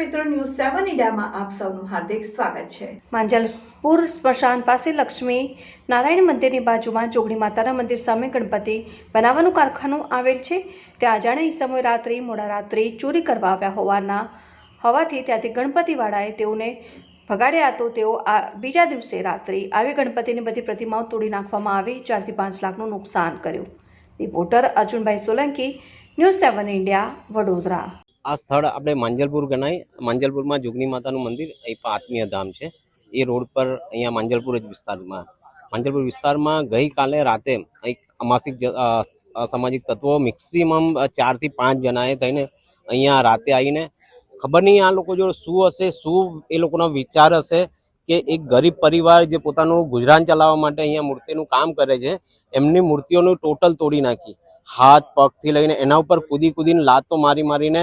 મીડિયામાં આપ સૌનું હાર્દિક સ્વાગત છે. માંજલપુર સ્મશાન પાસે લક્ષ્મી નારાયણ મંદિરની બાજુમાં જોગણી માતાના મંદિર સામે ગણપતિ બનાવવાનું કારખાનું આવેલ છે. ત્યાં અજાણ્યા ઈસમોએ રાત્રે, મોડા રાત્રે ચોરી કરવા આવ્યા હોવાના હોવાથી ત્યાંથી ગણપતિવાળાએ તેઓને ભગાડ્યા તો તેઓ આ બીજા દિવસે રાત્રે આવી ગણપતિની બધી પ્રતિમાઓ તોડી નાખવામાં આવી, ચારથી પાંચ લાખનું નુકસાન કર્યું. Reporter Arjunbhai Solanki, news seven India, Vadodara. આ સ્થળ આપણે માંજલપુર ગણાય. માંજલપુરમાં જોગની માતાનું મંદિર, એ આત્મીય ધામ છે. એ રોડ પર અહીંયા માંજલપુર જ વિસ્તારમાં. માંજલપુર વિસ્તારમાં ગઈકાલે રાતે એક અમાસિક સામાજિક તત્વો મેક્સિમમ ચારથી પાંચ જણાએ થઈને અહીંયા રાતે આવીને ખબર નહીં આ લોકો જોડે શું હશે, શું એ લોકોનો વિચાર હશે કે એક ગરીબ પરિવાર જે પોતાનું ગુજરાન ચલાવવા માટે અહીંયા મૂર્તિનું કામ કરે છે, એમની મૂર્તિઓનું ટોટલ તોડી નાખી. હાથ પગથી લઈને એના ઉપર કૂદી કૂદીને લાતો મારી મારીને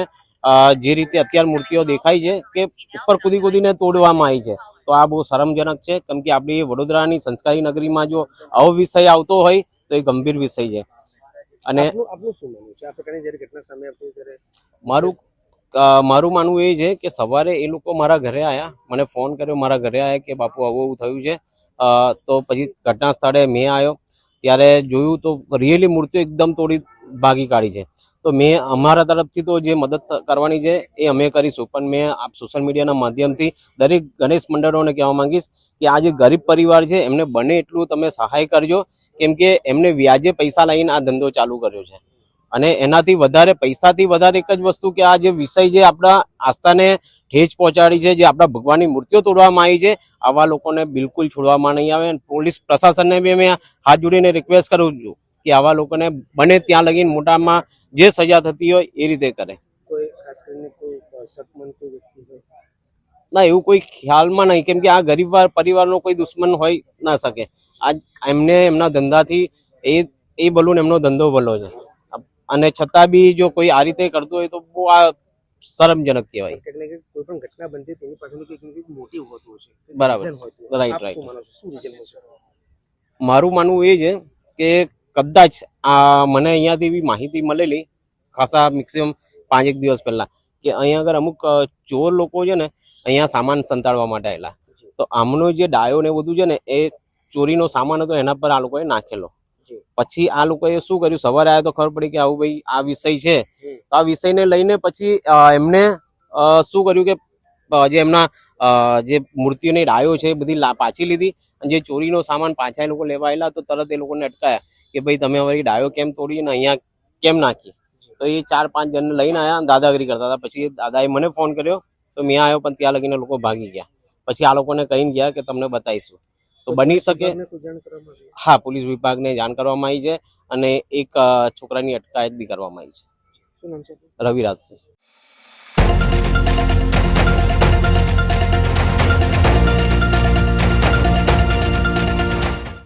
જે રીતે અત્યાર મૂર્તિઓ દેખાય છે કે ઉપર કૂદી કૂદીને તોડવામાં આવી છે. તો આ બહુ શરમજનક છે કેમ કે આપણી વડોદરાની સંસ્કારી નગરીમાં જો આવો વિષય આવતો હોય તો એ ગંભીર વિષય છે. અને મારું મારું માનવું એ છે કે સવારે એ લોકો મારા ઘરે આવ્યા મને ફોન કર્યો મારા ઘરે આવ્યા કે બાપુ આવું આવું થયું છે. તો પછી ઘટના સ્થળે મેં આવ્યો ત્યારે જોયું તો રિયલી મૂર્તિઓ એકદમ તોડી ભાગી કાઢી છે. તો મેં અમારા તરફથી તો જે મદદ કરવાની છે એ અમે કરીશું. પણ મેં આપ સોશિયલ મીડિયાના માધ્યમથી દરેક ગણેશ મંડળોને કહેવા માંગીશ કે આ જે ગરીબ પરિવાર છે, એમને બને એટલું તમે સહાય કરજો. કેમ કે એમને વ્યાજે પૈસા લઈને આ ધંધો ચાલુ કર્યો છે. અને એનાથી વધારે, પૈસાથી વધારે એક જ વસ્તુ કે આ જે વિષય જે આપણા આસ્થાને ઠેચ પહોંચાડી છે, જે આપણા ભગવાનની મૂર્તિઓ તોડવામાં આવી છે, આવા લોકોને બિલકુલ છોડવામાં નહીં આવે. પોલીસ પ્રશાસનને બી અમે હાથ જોડીને રિક્વેસ્ટ કરું છું કે આવા લોકોને બને ત્યાં લગીને મોટામાં જે સજા થતી હોય એ રીતે કરે. કોઈ ખાસ કોઈ વ્યક્તિ ના એવું કોઈ ખ્યાલમાં નહીં. કેમ કે આ ગરીબ પરિવારનો કોઈ દુશ્મન હોય ના શકે. આ એમને એમના ધંધાથી એ એ ભલું એમનો ધંધો ભલો છે. અને છતાં બી જો કોઈ આ રીતે કરતું હોય તો બહુ આ શરમજનક કહેવાય. ક્યાંક ને ક્યાંક કોઈ પણ ઘટના બનતી તેની પાછળનું કંઈક ને હોતું હશે બરાબર. રાઈટ હશે મારું માનવું એ છે કે કદાચ આ મને અહીંયાથી બી માહિતી મળેલી ખાસા મેક્સિમમ પાંચ એક દિવસ પહેલાં કે અહીંયા આગળ અમુક ચોર લોકો છે ને અહીંયા સામાન સંતાડવા માટે આવેલા તો આમનો જે ડાયો ને એ બધું છે ને એ ચોરીનો સામાન હતો એના પર આ લોકોએ નાખેલો. પછી આ લોકોએ શું કર્યું? સવારે આવ્યા તો ખબર પડી કે આવું ભાઈ આ વિષય છે. તો આ વિષયને લઈને પછી એમને શું કર્યું કે જે એમના જે મૂર્તિઓની ડાયો છે એ બધી પાછી લીધી અને જે ચોરીનો સામાન પાછા એ લોકો લેવા આવેલા તો તરત એ લોકોને અટકાયા કે ભાઈ તમે અમારી ડાયો કેમ તોડી ને અહીંયા કેમ નાખી? તો એ ચાર પાંચ જણને લઈને આવ્યા દાદાગીરી કરતા હતા. પછી દાદાએ મને ફોન કર્યો તો મેં આવ્યો પણ ત્યાં લગીને લોકો ભાગી ગયા. પછી આ લોકોને કહીને ગયા કે તમને બતાવીશું તો બની શકે? હા પોલીસ વિભાગને જાણ કરવામાં આવી છે અને એક છોકરાની અટકાયત બી કરવામાં આવી છે. શું